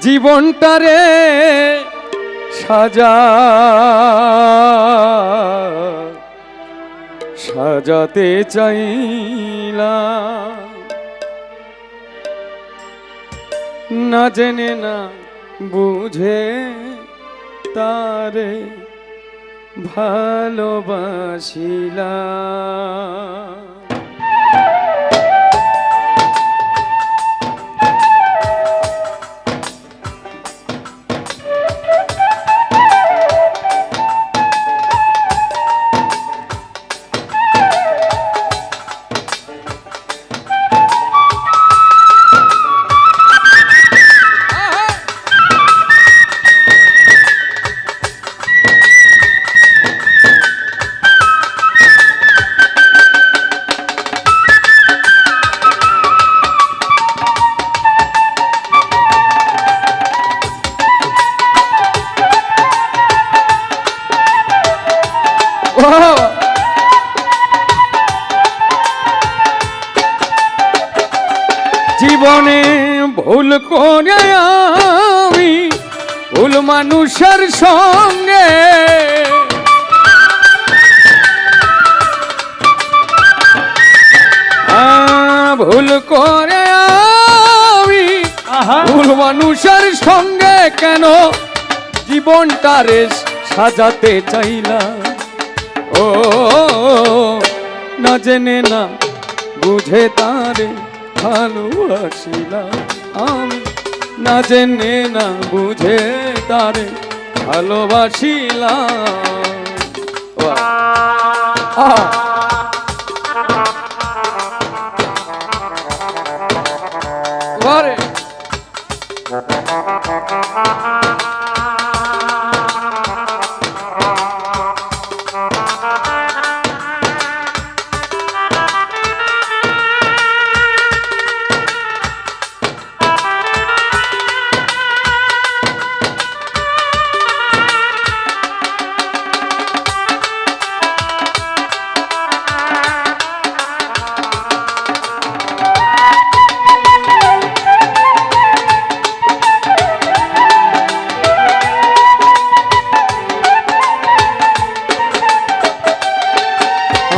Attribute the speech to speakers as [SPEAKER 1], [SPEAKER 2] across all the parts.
[SPEAKER 1] জীবনটারে সাজা। সাজাতে চাইলাম। না জেনে না বুঝে তারে ভালোবাসিলাম। সঙ্গে। ভুল করে আমি ভুল মানুষের সঙ্গে কেন জীবনটারে সাজাতে চাইলাম? ও না জেনে না বুঝে তারে ভালোবাসিলাম আমি। না জেনে না বুঝে তারে ভালোবাসিলাম।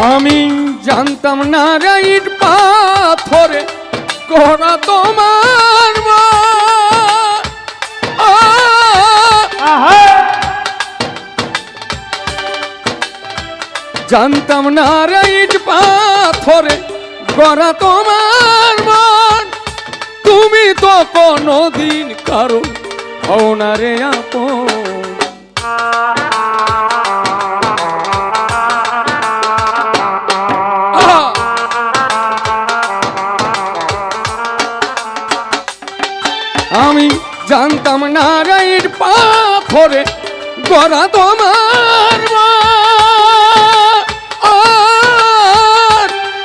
[SPEAKER 1] আমি জানতাম না রাইট পাথরে করা তোমার আহ! জানতাম না রাইট পাথরে গড়া তোমার মন তুমি তো কোনো দিন কারও হও না রে আপন। জানতাম না রাইট পাথরে, গড়া তোমার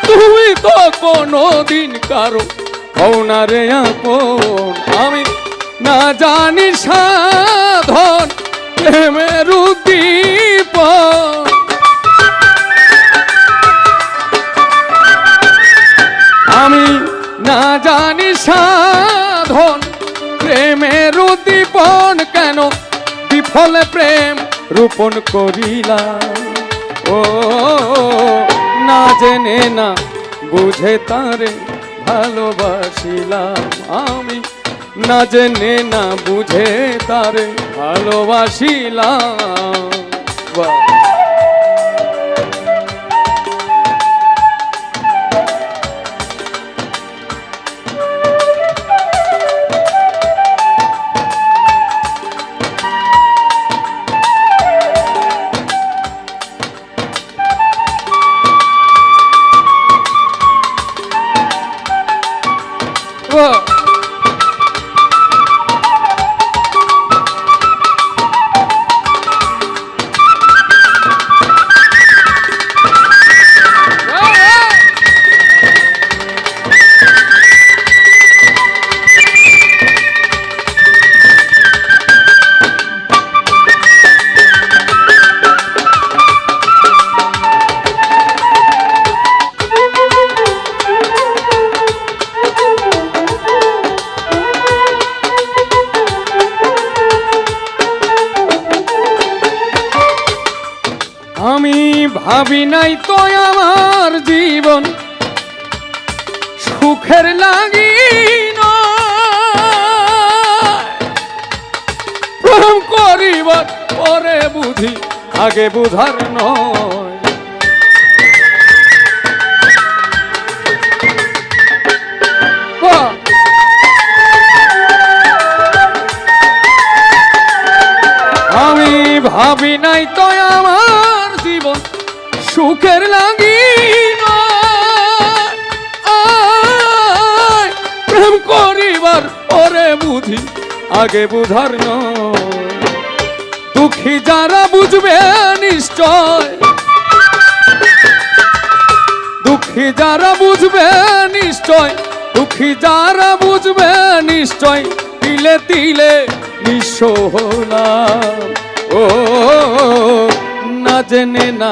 [SPEAKER 1] তুমি তো কোনদিন কারও হও না আমি না জানি সাধন, প্রেমের উদ্দীপন আমি না জানি সাধন বিফলে প্রেম রোপণ করিলাম। ও, না জেনে না বুঝে তারে ভালোবাসিলাম আমি। না জেনে না বুঝে তারে ভালোবাসিলাম। ভাবি নাই তো আমার জীবন। সুখের লাগি প্রেম করিবার পরে বুঝি আগে বুঝার নয়। ভাবি নাই তো আমার জীবন। সুখের লাগি প্রেম করিবার পরে বুঝি, আগে বুঝার দুঃখী যারা বুঝবে নিশ্চয়। দুঃখী যারা বুঝবে নিশ্চয়, দুঃখী যারা বুঝবে নিশ্চয়, তিলে তিলে নিঃস্ব হলাম। ও, না জেনে না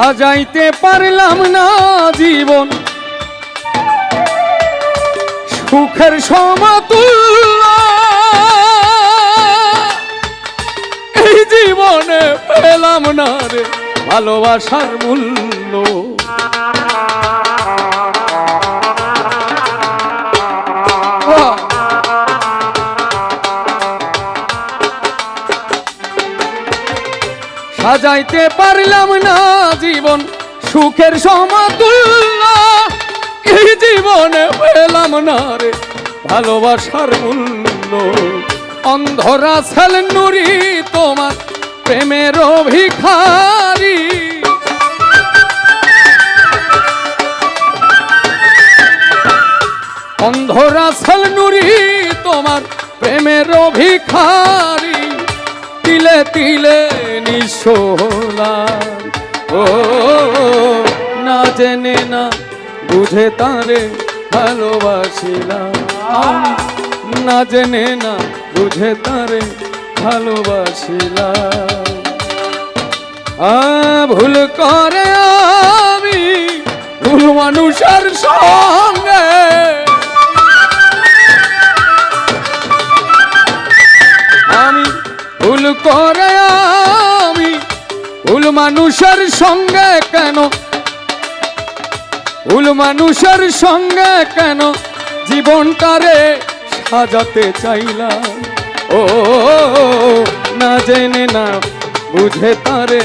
[SPEAKER 1] সাজাইতে পারলাম না জীবন। সুখের সমতুল্য। এই জীবনে পেলাম না রে ভালোবাসার মূল্য। সাজাইতে পারলাম না জীবন, সুখের সমতুল্য। এই জীবনে পেলাম না রে ভালোবাসার মূল্য। অন্ধরা ছেল নুরি তোমার প্রেমের ভিখারি অন্ধরা ছেল নুরি তোমার প্রেমের ভিখারি তিলে তিলে নিশোলাম ও, না জেনে না, বুঝে তারে ভালোবাসিলাম। না জেনে না, বুঝে তারে ভালোবাসিলাম। আ, ভুল করে আমি, ভুল মানুষের সঙ্গে করে আমি? ভুল মানুষের সঙ্গে কেন? ভুল মানুষের সঙ্গে কেন জীবনটারে সাজাতে চাইলাম? ও, না জেনে না বুঝে তারে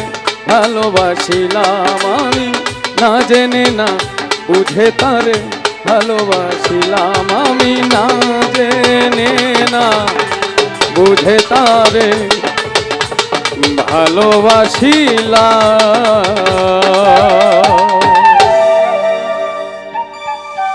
[SPEAKER 1] ভালোবাসিলাম আমি। না জেনে না বুঝে তারে ভালোবাসিলাম আমি। না জেনে না বুঝে তারে ভালোবাসিলাম